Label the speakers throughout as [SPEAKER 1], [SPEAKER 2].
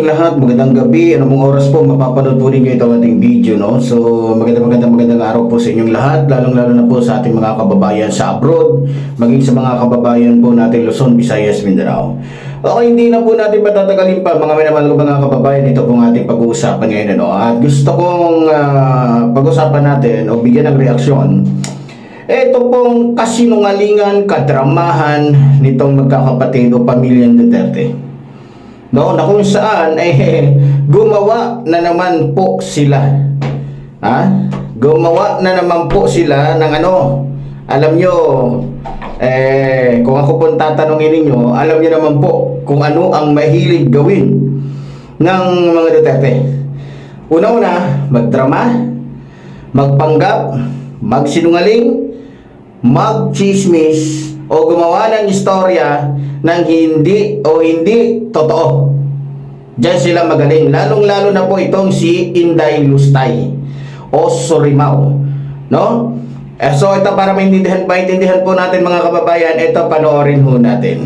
[SPEAKER 1] inyong lahat, magandang gabi, ano mong oras po mapapanood po ninyo itong ating video, no? So, magandang magandang magandang araw po sa inyong lahat, lalong lalo na po sa ating mga kababayan sa abroad, maging sa mga kababayan po natin Luzon, Visayas, Mindanao. Okay, hindi na po natin patatagalin pa, mga minamahal ko mga kababayan, ito pong ating pag-uusapan ngayon, ano? At gusto kong ah, pag-usapan natin o bigyan ng reaksyon ito pong kasinungalingan, kadramahan nitong magkakapatid o pamilyang Duterte. No, na kung saan eh gumawa na naman po sila. Ha? Gumawa na naman po sila ng ano? Alam nyo, eh, kung ako po tatanungin ninyo, alam nyo naman po kung ano ang mahilig gawin ng mga Duterte. Una-una, magdrama, magpanggap, magsinungaling, magchismis o gumawa ng istorya ng hindi o hindi totoo. Diyan sila magaling. Lalong-lalo na po itong si Inday Lustay o Sorimao. No? Eh, so ito para maintindihan, maintindihan po natin mga kababayan, ito panoorin ho natin.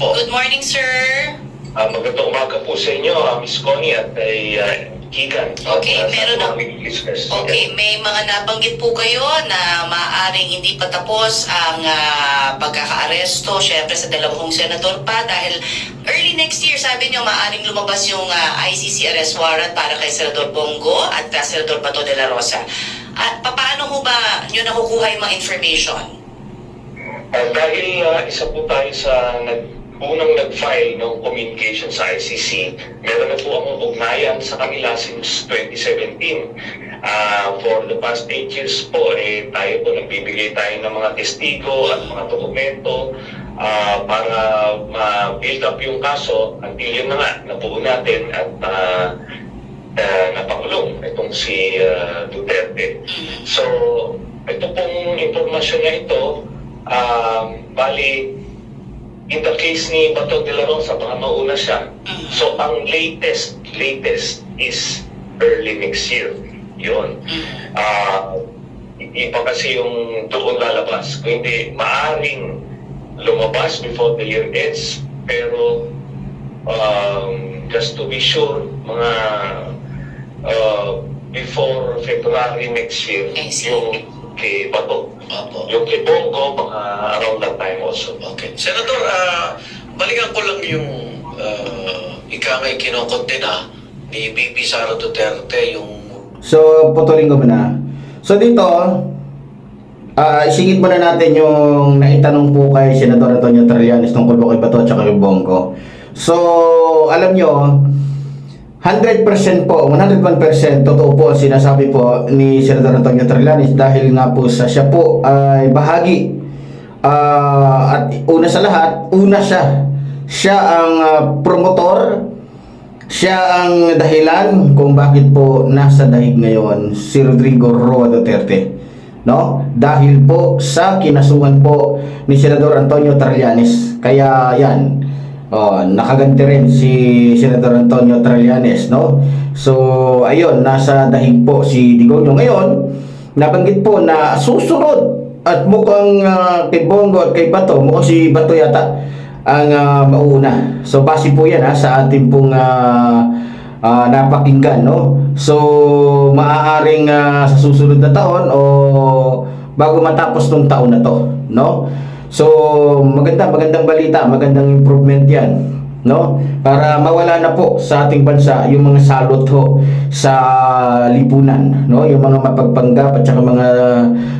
[SPEAKER 2] Good morning, sir.
[SPEAKER 3] Ah, magandang umaga po sa inyo, ah, Miss Connie at kay uh, Kigan.
[SPEAKER 2] Okay,
[SPEAKER 3] ah,
[SPEAKER 2] meron na-. Okay, may mga nabanggit po kayo na maaaring hindi pa tapos ang ah, pagkakaaresto, syempre sa dalawang senador pa dahil early next year, sabi niyo, maaaring lumabas yung ah, ICC arrest warrant para kay Senador Bongo at ah, Senador Bato de la Rosa. At paano ho ba niyo nakukuha yung mga information?
[SPEAKER 3] Ah, dahil ah, isa po tayo sa nag unang nag-file ng communication sa ICC, meron na po akong ugnayan sa kanila since 2017. Ah, for the past 8 years po, eh, tayo po nagbibigay tayo ng mga testigo at mga dokumento ah, para ma-build up yung kaso until yun na nga, nabuo natin at ah, ah, napakulong itong si ah, Duterte. So, ito pong impormasyon na ito, um, bali, in the case ni Bato de la Rosa, baka mauna siya. So, ang latest, latest is early next year. Yun. Ah, iba kasi yung doon lalabas. Kung hindi, maaring lumabas before the year ends, pero um, just to be sure, mga uh, before February next year, yung kay Bato.
[SPEAKER 4] Opo.
[SPEAKER 3] Yung kay Bongo, baka around that time also.
[SPEAKER 4] Okay. Senador, ah, balikan ko lang yung uh, ika nga'y kinokondena ni BP Sara Duterte, yung
[SPEAKER 1] So, putulin ko muna. So, dito, ah isingit muna natin yung naitanong po kay Senador Antonio Trillanes tungkol po kay Bato at saka kay Bongo. So, alam nyo, 100% po, 101% totoo po ang sinasabi po ni Senador Antonio Trillanes dahil nga po sa siya po ay bahagi Ah, at una sa lahat, una siya. Siya ang ah, promotor siya ang dahilan kung bakit po nasa dahig ngayon si Rodrigo Roa Duterte. No? Dahil po sa kinasuhan po ni Senador Antonio Trillanes. Kaya yan, oh, nakaganti rin si Senador Antonio Trillanes. No? So, ayun, nasa dahig po si Digongyo. Ngayon, nabanggit po na susunod at mukhang ah, kay Bongo at kay Bato, mukhang si Bato yata ang ah, mauna. So base po 'yan ha sa ating pong ah, ah, napakinggan no. So maaaring ah, sa susunod na taon o bago matapos tong taon na to, no? So maganda magandang balita, magandang improvement 'yan, no? Para mawala na po sa ating bansa yung mga salot ho sa lipunan, no? Yung mga mapagpanggap at saka mga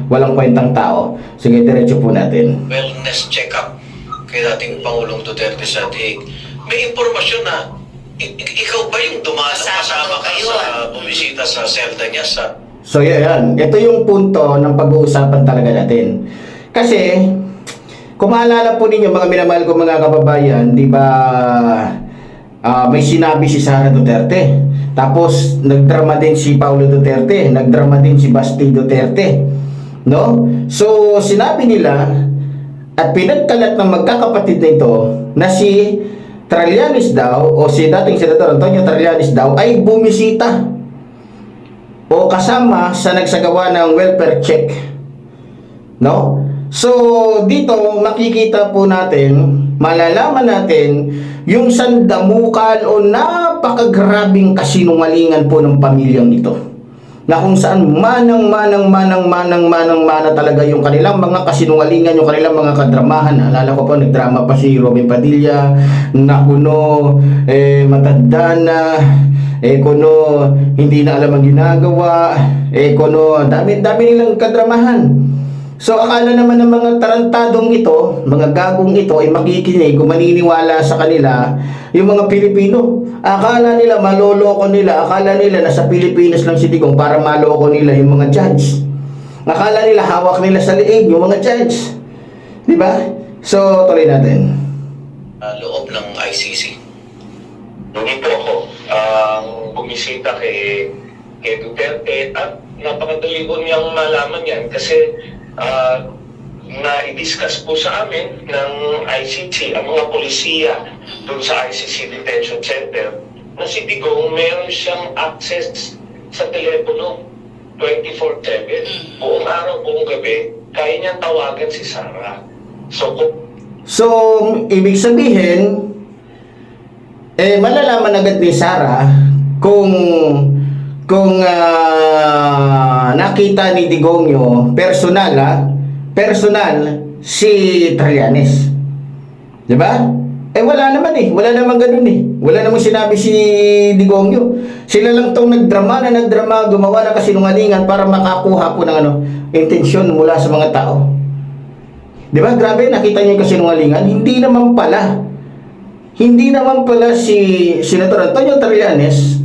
[SPEAKER 1] walang kwentang tao. Sige, diretso po natin.
[SPEAKER 4] wellness check-up kay dating Pangulong Duterte sa DIG. May impormasyon na ikaw ba yung dumalo
[SPEAKER 2] Kasama
[SPEAKER 4] ka
[SPEAKER 2] kayo,
[SPEAKER 4] sa bumisita sa selda niya sa
[SPEAKER 1] So yan, ito yung punto ng pag-uusapan talaga natin. Kasi, kung maalala po ninyo mga minamahal ko mga kababayan, di ba ah, may sinabi si Sara Duterte. Tapos nagdrama din si Paulo Duterte, nagdrama din si Basti Duterte. No? So sinabi nila at pinagkalat ng magkakapatid na ito na si Trillanes daw o si dating Senador Antonio Trillanes daw ay bumisita o kasama sa nagsagawa ng welfare check. No? So, dito makikita po natin, malalaman natin yung sandamukal o napakagrabing kasinungalingan po ng pamilyang ito na kung saan manang manang manang manang manang mana talaga yung kanilang mga kasinungalingan, yung kanilang mga kadramahan. Naalala ko po, nagdrama pa si Robin Padilla, na kuno, eh, matanda na, eh, kuno, hindi na alam ang ginagawa, eh, kuno, dami, dami nilang kadramahan. So akala naman ng mga tarantadong ito, mga gagong ito ay makikinig o maniniwala sa kanila yung mga Pilipino. Akala nila maloloko nila, akala nila nasa Pilipinas lang si Digong para maloko nila yung mga judge. Akala nila hawak nila sa liig yung mga judge. Di ba? So tuloy natin.
[SPEAKER 4] uh, loob ng ICC.
[SPEAKER 3] Hindi po ako ang bumisita kay, kay Duterte at napakadali ko niyang malaman yan kasi ah, na-discuss po sa amin ng ICC, ang mga polisiya doon sa ICC Detention Center na si Digong meron siyang access sa telepono 24-7, buong araw, buong gabi, kaya niyang tawagan si Sarah. So, kung
[SPEAKER 1] So, ibig sabihin, eh, malalaman agad ni Sarah kung kung ah, nakita ni Digongyo personal ah, personal si Trillanes. 'Di ba? Eh wala naman eh, wala naman ganun eh. Wala namang sinabi si Digongyo. Sila lang tong nagdrama na nagdrama, gumawa ng kasinungalingan para makakuha po ng ano, intensyon mula sa mga tao. Di ba? Grabe, nakita niyo yung kasinungalingan. Hindi naman pala. Hindi naman pala si Senator Antonio Trillanes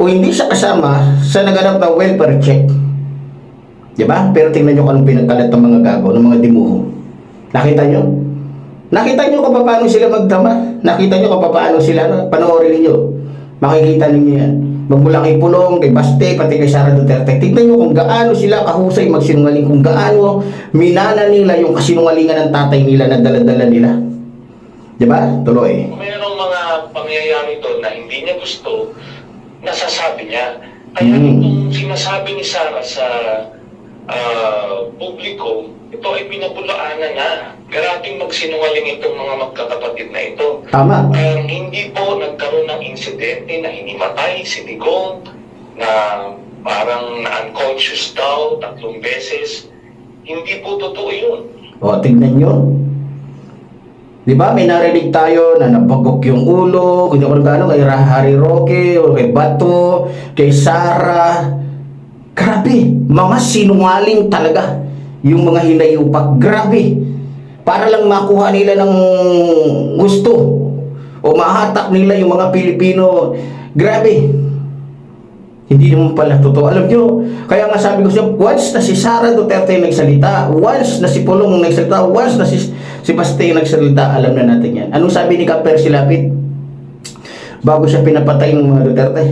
[SPEAKER 1] o hindi siya kasama sa naganap ng welfare check. Di ba? Pero tingnan niyo kung anong pinagkalat ng mga gago, ng mga dimuho. Nakita niyo? Nakita niyo kung paano sila magdama? Nakita niyo kung paano sila, ano? panoorin niyo. Makikita niyo yan. Magmula kay Pulong, kay Baste, pati kay Sara Duterte. Tignan niyo kung gaano sila kahusay magsinungaling, kung gaano minana nila yung kasinungalingan ng tatay nila na daladala nila. Di ba? Tuloy.
[SPEAKER 3] merong mga pangyayari doon na hindi niya gusto, nasasabi niya. Kaya
[SPEAKER 1] Mm.
[SPEAKER 3] itong sinasabi ni Sarah sa ah, publiko, ito ay pinabulaanan na. Grabing magsinungaling itong mga magkakapatid na ito.
[SPEAKER 1] Tama.
[SPEAKER 3] Ang hindi po nagkaroon ng insidente na hinimatay si Digong na parang na-unconscious daw tatlong beses. Hindi po totoo yun.
[SPEAKER 1] O, tignan nyo. Di ba, may narinig tayo na nabagok yung ulo, kung di ako nagano, kay Harry Roque, o kay Bato, kay Sara. Grabe, mga sinungaling talaga. Yung mga hinayupak, grabe. Para lang makuha nila ng gusto. O mahatak nila yung mga Pilipino. Grabe. Hindi naman pala totoo. Alam nyo, kaya nga sabi ko siya, once na si Sara Duterte nagsalita, once na si Pulong nagsalita, once na si, si yung nagsalita, alam na natin yan. Anong sabi ni Kaper Silapit? Bago siya pinapatay ng mga Duterte.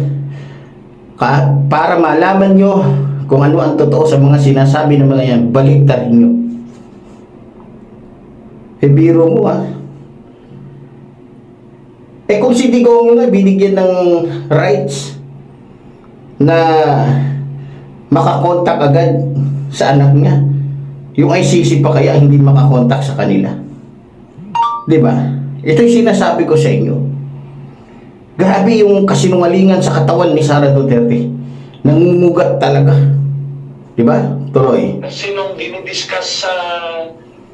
[SPEAKER 1] Ka, para malaman nyo kung ano ang totoo sa mga sinasabi ng mga yan, baliktarin nyo. Eh, biro mo ah. Eh kung si Digong nga binigyan ng rights na makakontak agad sa anak niya, yung ICC pa kaya hindi makakontak sa kanila. 'Di ba? Ito yung sinasabi ko sa inyo. Grabe yung kasinungalingan sa katawan ni Sara Duterte. Nangumugat talaga. 'Di ba? Tuloy.
[SPEAKER 3] Kasi nung dinidiscuss sa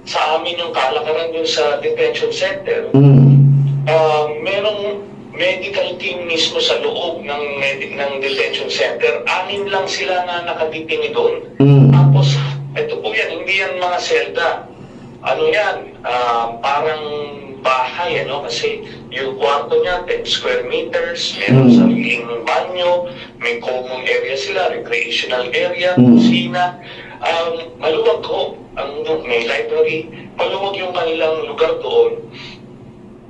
[SPEAKER 3] sa amin yung kalakaran yun sa detention center,
[SPEAKER 1] Mm.
[SPEAKER 3] ah, merong medical team mismo sa loob ng med- ng detention center. Anim lang sila na nakatitingi doon.
[SPEAKER 1] Mm.
[SPEAKER 3] Tapos, ito po yan, hindi yan mga selda. Ano yan? Ah, parang bahay, ano? Kasi yung kwarto niya, 10 square meters, meron
[SPEAKER 1] Mm.
[SPEAKER 3] sariling banyo, may common area sila, recreational area,
[SPEAKER 1] Mm.
[SPEAKER 3] kusina. Um, maluwag ko, ang may library, maluwag yung kanilang lugar doon.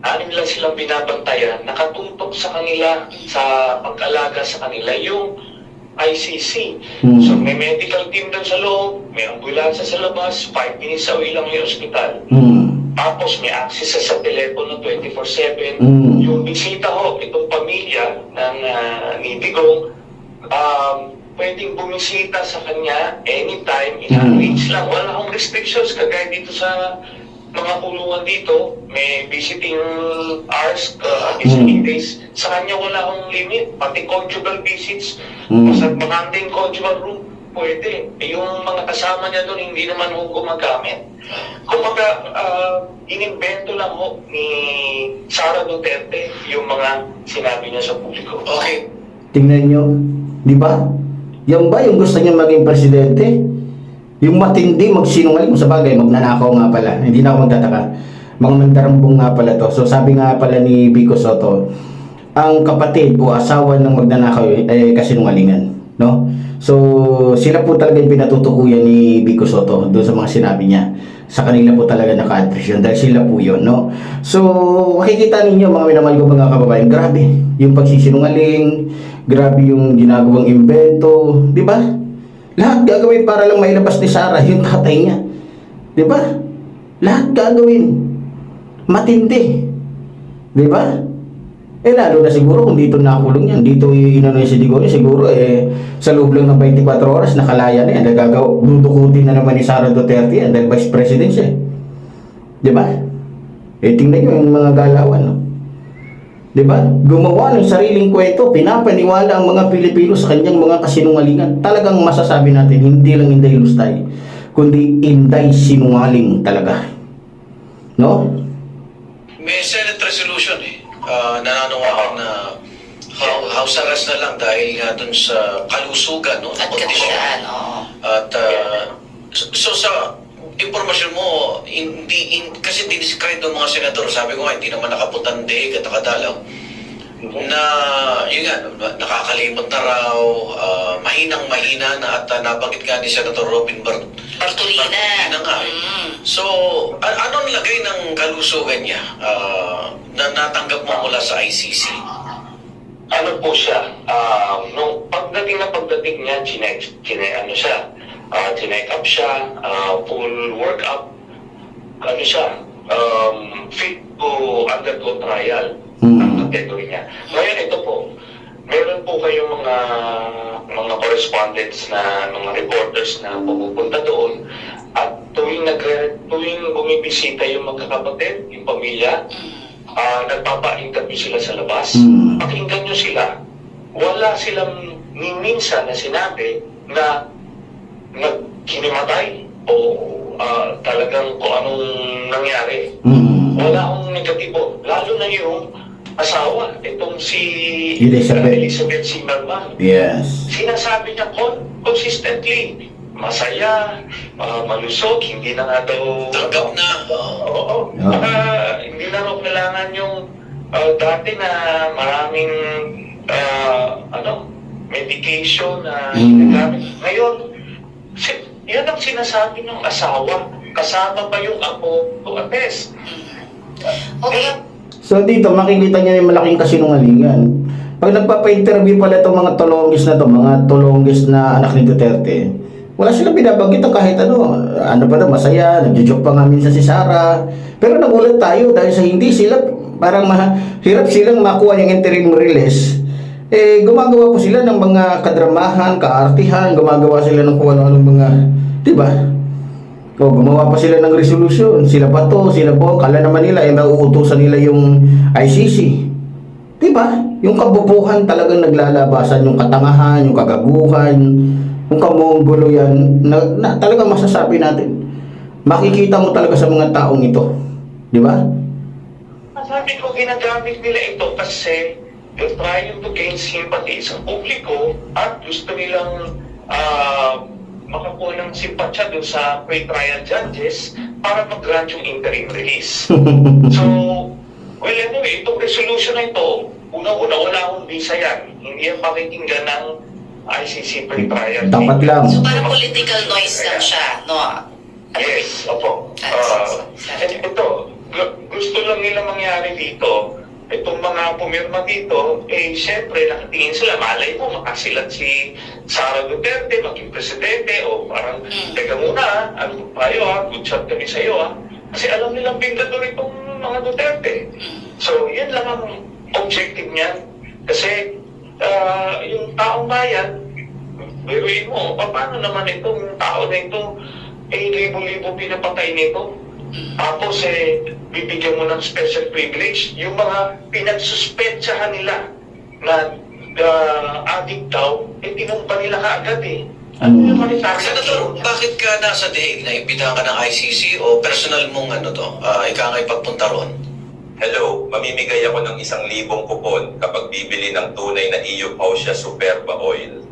[SPEAKER 3] Anim lang silang binabantayan, nakatutok sa kanila, sa pag-alaga sa kanila, yung ICC.
[SPEAKER 1] Mm.
[SPEAKER 3] So may medical team doon sa loob, may ambulansya sa labas, 5 minutes away lang yung ospital.
[SPEAKER 1] Mm.
[SPEAKER 3] Tapos may access sa, sa telepono 24-7.
[SPEAKER 1] Mm.
[SPEAKER 3] Yung bisita ho, itong pamilya ng ah, ni Digong, um, pwedeng bumisita sa kanya anytime, in reach lang. Wala akong restrictions kagaya dito sa mga kulungan dito, may visiting hours, uh, visiting
[SPEAKER 1] Mm.
[SPEAKER 3] days. Sa kanya wala akong limit. Pati conjugal visits,
[SPEAKER 1] Mm.
[SPEAKER 3] basta makanting conjugal room, pwede. Eh, yung mga kasama niya doon, hindi naman ho gumagamit. Kumbaga, uh, inimbento lang ho ni Sara Duterte yung mga sinabi niya sa publiko.
[SPEAKER 4] Okay.
[SPEAKER 1] Tingnan nyo, di ba? Yan ba yung gusto niya maging presidente? Yung matindi, magsinungaling sa bagay, magnanakaw nga pala. Hindi na ako magtataka. Mga mandarambong nga pala to. So sabi nga pala ni Vico Soto, ang kapatid o asawa ng magnanakaw ay kasinungalingan. No? So sila po talaga yung pinatutukuyan ni Vico Soto doon sa mga sinabi niya. Sa kanila po talaga naka-address yun dahil sila po yun. No? So makikita ninyo mga minamahal ko mga kababayan, grabe yung pagsisinungaling, grabe yung ginagawang invento, di ba? Lahat gagawin para lang mailabas ni Sarah yung tatay niya. Ba? Lahat gagawin. Matindi. Di ba? Eh lalo na siguro kung dito nakulong yan, dito inano yung si Digoni, siguro eh sa loob lang ng 24 oras nakalaya na yan. Nagagaw, dudukutin na naman ni Sara Duterte yan dahil vice president siya. eh. Di ba? Eh tingnan nyo yung mga galawan, no? Di ba? Gumawa ng sariling kwento, pinapaniwala ang mga Pilipino sa kanyang mga kasinungalingan. Talagang masasabi natin, hindi lang Inday Lustay, kundi Inday Sinungaling talaga. No?
[SPEAKER 4] May Senate resolution eh. Uh, nananawagan na hou- house arrest na lang dahil nga dun sa kalusugan no,
[SPEAKER 2] At
[SPEAKER 4] kondisyon.
[SPEAKER 2] katisyan, oo.
[SPEAKER 4] At uh, so, so sa impormasyon mo, hindi, in, kasi diniscribe ng mga senador, sabi ko nga, hindi naman nakaputan daig at nakadalaw, na yun nga, nakakalimot na raw, ah, mahinang mahina na at uh, nabanggit nga ni Senator Robin Bart
[SPEAKER 2] Bartolina.
[SPEAKER 4] Bartolina nga eh.
[SPEAKER 2] Mm.
[SPEAKER 4] So, a- anong lagay ng kalusugan niya ah, na natanggap mo mula sa ICC?
[SPEAKER 3] ano po siya, um, nung pagdating na pagdating niya, chinek, chinek, ano siya, uh, chinek up siya, uh, full workup, ano siya, um, fit to undergo trial,
[SPEAKER 1] Hmm.
[SPEAKER 3] ang category niya. Ngayon, ito po, meron po kayong mga mga correspondents na mga reporters na pumupunta doon at tuwing nagre tuwing bumibisita yung magkakapatid, yung pamilya, ah nagpapa-interview sila sa labas.
[SPEAKER 1] Hmm.
[SPEAKER 3] Pakinggan nyo sila. Wala silang minsan na sinabi na nagkinimatay o ah, talagang kung anong nangyari.
[SPEAKER 1] Mm.
[SPEAKER 3] Wala akong negatibo. Lalo na yung asawa, itong si
[SPEAKER 1] Elizabeth.
[SPEAKER 3] Elizabeth Zimmerman.
[SPEAKER 1] Yes.
[SPEAKER 3] Sinasabi niya con- consistently, masaya, ah, malusog, hindi na nga daw...
[SPEAKER 4] Tanggap na.
[SPEAKER 3] Oo, oo.
[SPEAKER 1] Yeah.
[SPEAKER 3] Baka hindi na raw kailangan yung ah, dati na maraming ah, ano, medication na
[SPEAKER 1] Mm.
[SPEAKER 3] ginagamit. Ngayon, yan ang sinasabi ng asawa. Kasama pa yung apo to attest.
[SPEAKER 2] Okay.
[SPEAKER 1] So dito makikita niyo yung malaking kasinungalingan. Pag nagpapa-interview pala itong mga tolongis na to, mga tolongis na anak ni Duterte, wala silang binabanggit ng kahit ano. Ano pa daw, masaya, nagjo-joke pa nga minsan si Sara. Pero nagulat tayo dahil sa hindi sila, parang mahirap silang makuha yung interim release. Eh, gumagawa po sila ng mga kadramahan, kaartihan, gumagawa sila ng kung ano-anong mga, di ba? O, gumawa pa sila ng resolution. Sila pa to, sila po. Kala naman nila, eh, nauutosan nila yung ICC. Diba? Yung kabubuhan talagang naglalabasan, yung katangahan, yung kagaguhan, yung kamonggulo yan, na, na talagang masasabi natin. Makikita mo talaga sa mga taong ito. Di ba?
[SPEAKER 3] Sabi ko, ginagamit nila ito kasi they're trying to gain sympathy sa publiko at gusto nilang ah, makakuha ng simpatsya dun sa pre-trial judges para mag-grant yung interim release. so, well anyway, itong resolution na ito, unang-una wala akong visa yan. Hindi yan pakikinggan ng ICC pre-trial.
[SPEAKER 1] Dapat lang.
[SPEAKER 2] So parang political noise lang siya, no?
[SPEAKER 3] Yes, opo.
[SPEAKER 2] Sige.
[SPEAKER 3] ito, gu- gusto lang nila mangyari dito, itong mga pumirma dito, eh, syempre, nakatingin sila, malay mo, makasilat si Sara Duterte, maging presidente, o parang,
[SPEAKER 2] Mm.
[SPEAKER 3] teka muna, ah, ano tayo ha, good shot kami sa'yo ha. Kasi alam nilang bindador itong mga Duterte. So, yun lang ang objective niyan. Kasi, ah, yung taong bayan, biruin mo, pa- paano naman itong tao na ito, eh, libo-libo pinapatay nito. Tapos eh, bibigyan mo ng special privilege yung mga pinagsuspetsahan nila na uh, addict daw, eh tinumpa nila kaagad eh. Ano yung humanitarian
[SPEAKER 4] Senator, bakit ka nasa DIG? Naimbitahan ka ng ICC o personal mong ano to, uh, ika ngay pagpunta roon?
[SPEAKER 5] Hello, mamimigay ako ng isang libong kupon kapag bibili ng tunay na EU Pausia Superba Oil.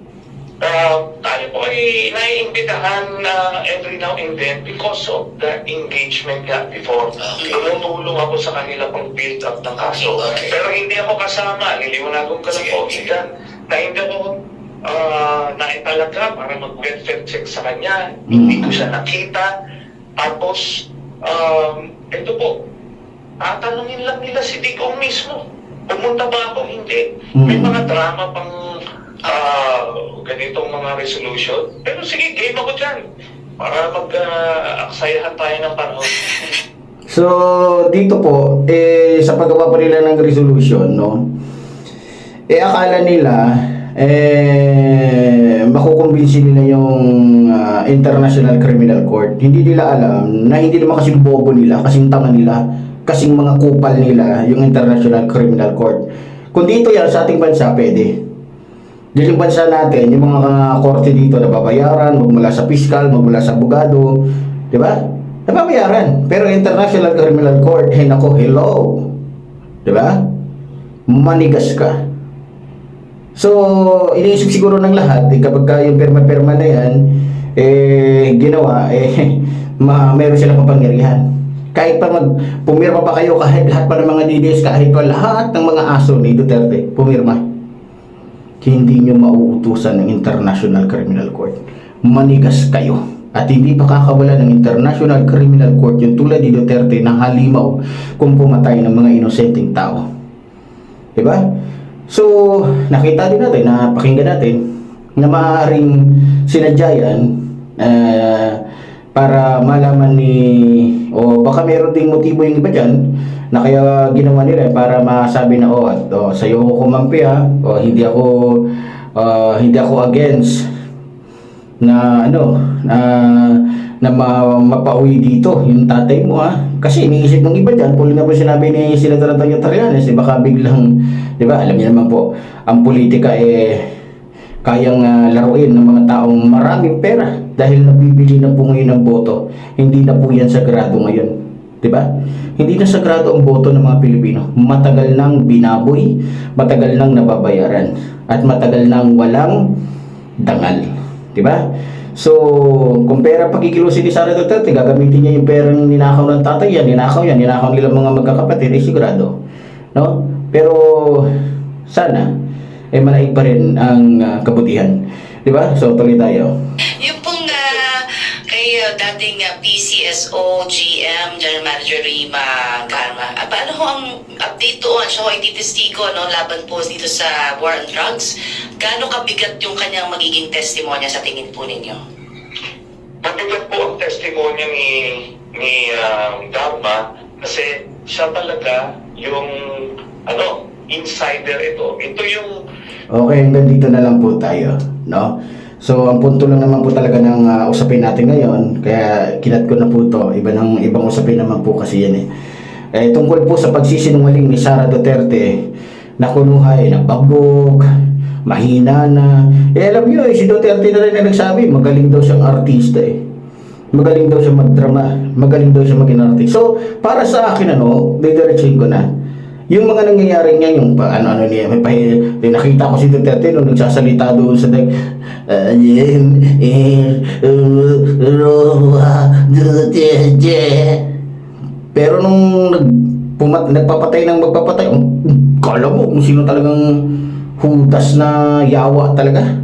[SPEAKER 3] Uh, tayo po ay naiimbitahan na every now and then because of the engagement nga before.
[SPEAKER 4] Okay.
[SPEAKER 3] Tumutulong ako sa kanila pang build up ng kaso.
[SPEAKER 4] Okay.
[SPEAKER 3] Pero hindi ako kasama. Niliwanagon ko lang
[SPEAKER 4] Sige,
[SPEAKER 3] po.
[SPEAKER 4] sige.
[SPEAKER 3] Yan, na hindi ako uh, naitalaga para mag-welfare check sa kanya.
[SPEAKER 1] Mm.
[SPEAKER 3] Hindi ko siya nakita. Tapos, um, ito po, tatanungin lang nila si Digong mismo. Pumunta ba ako? Hindi. May
[SPEAKER 1] Mm.
[SPEAKER 3] mga drama pang ah, ganitong mga resolution. Pero sige, game ako dyan. Para mag-aksayahan tayo ng panahon.
[SPEAKER 1] So, dito po, eh, sa paggawa po nila ng resolution, no, eh, akala nila, eh, makukumbinsi nila yung ah, International Criminal Court. Hindi nila alam na hindi naman kasing bobo nila, kasing tanga nila, kasing mga kupal nila yung International Criminal Court. Kung dito yan sa ating bansa, pwede. Dito yung bansa natin, yung mga korte dito na babayaran, magmula sa piskal, magmula sa abogado, di ba? Nababayaran. Pero International Criminal Court, hey nako, hello. Di ba? Manigas ka. So, iniisip siguro ng lahat, eh, kapag ka yung perma-perma na yan, eh, ginawa, eh, ma meron silang kapangyarihan. Kahit pa mag, pumirma pa kayo, kahit lahat pa ng mga DDS, kahit pa lahat ng mga aso ni Duterte, pumirma hindi nyo mauutusan ng International Criminal Court. Manigas kayo. At hindi pa kakawala ng International Criminal Court yung tulad ni Duterte na halimaw kung pumatay ng mga inosenteng tao. Diba? So, nakita din natin, napakinggan natin na maaaring sinadya yan eh, para malaman ni o baka meron ding motibo yung iba dyan na kaya ginawa nila para masabi na oh, at, oh sa'yo ako kumampi ha o hindi ako ah, hindi ako against na ano na na ma, mapauwi dito yung tatay mo ha kasi iniisip ng iba dyan puli na po sinabi ni Senator Antonio Trillanes eh, baka biglang di ba alam niyo naman po ang politika eh kayang ah, laruin ng mga taong maraming pera dahil nabibili na po ngayon ng boto. Hindi na po yan sagrado ngayon. 'Di ba? Hindi na sagrado ang boto ng mga Pilipino. Matagal nang binaboy, matagal nang nababayaran, at matagal nang walang dangal. 'Di ba? So, kung pera pakikilusin ni Sara Duterte, gagamitin niya yung perang ninakaw ng tatay yan, ninakaw yan, ninakaw nila mga magkakapatid, eh sigurado. No? Pero, sana, eh manaig pa rin ang ah, kabutihan. Di ba? So, tuloy tayo.
[SPEAKER 2] Yung pong ah, kay ah, dating ah, PCSO, GM, General Manager Rima Garma, ah, paano ho ang update doon? Siya ho ay titistigo no, laban po dito sa war on drugs. Gaano kabigat yung kanyang magiging testimonya sa tingin po ninyo?
[SPEAKER 3] Mabigat po ang testimonya ni ni um, Dharma kasi siya talaga yung ano insider ito. Ito yung
[SPEAKER 1] Okay, hanggang dito na lang po tayo. No? So, ang punto lang naman po talaga ng ah, usapin natin ngayon, kaya kinat ko na po to, iba ng ibang usapin naman po kasi yan eh. Eh, tungkol po sa pagsisinungaling ni Sara Duterte, na kunuhay, nagbabog, mahina na. Eh, alam nyo, eh, si Duterte na rin na nagsabi, magaling daw siyang artista eh. Magaling daw siya magdrama, magaling daw siya maging artist. So, para sa akin, ano, didiretsuhin ko na. Yung mga nangyayari nga, yung pa, ano, ano niya, may pahi, may nakita ko si Duterte nung nagsasalita doon sa nag, uh, eh, Roa Duterte. Pero nung nag, pumat, nagpapatay ng magpapatay, um, kala mo kung sino talagang hudas na yawa talaga.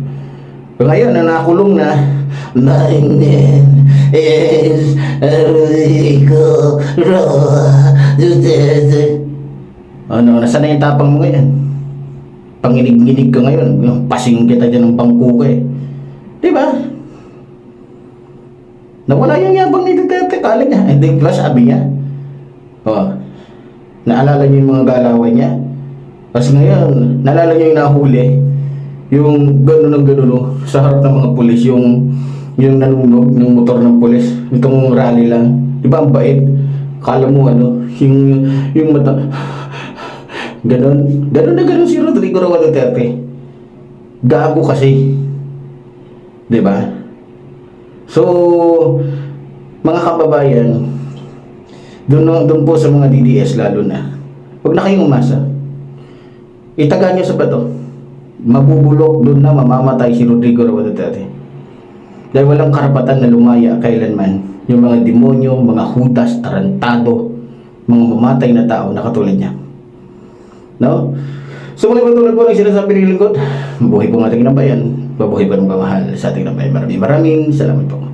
[SPEAKER 1] Ngayon, na nakulong na, My name is Enrico Roa Duterte. Ano, nasa na yung tapang mo ngayon? Panginig-nginig ka ngayon. Yung pasing kita dyan ng bangko ko eh. Di ba? Nawala yung yabang ni Duterte. Kala niya. Eh, di ba sabi niya? Oh. Naalala niyo yung mga galaway niya? Tapos ngayon, naalala niyo yung nahuli. Yung gano'n ng gano'n oh, sa harap ng mga pulis. Yung, yung nanunog ng motor ng pulis. Itong rally lang. Di ba ang bait? Kala mo ano, yung, yung mata, ganon, ganon na ganon si Rodrigo Roa Duterte. Gago kasi. ba? So, mga kababayan, doon doon po sa mga DDS lalo na. Huwag na kayong umasa. Itaga niyo sa bato. Mabubulok doon na mamamatay si Rodrigo Roa Duterte. Dahil walang karapatan na lumaya kailanman yung mga demonyo, mga hudas, tarantado, mga mamatay na tao na katulad niya. No? So muli patulad po ng sinasabi ni Lingkod, mabuhay po ang ating nabayan, mabuhay po ng pamahal sa ating nabayan. Maraming maraming salamat po.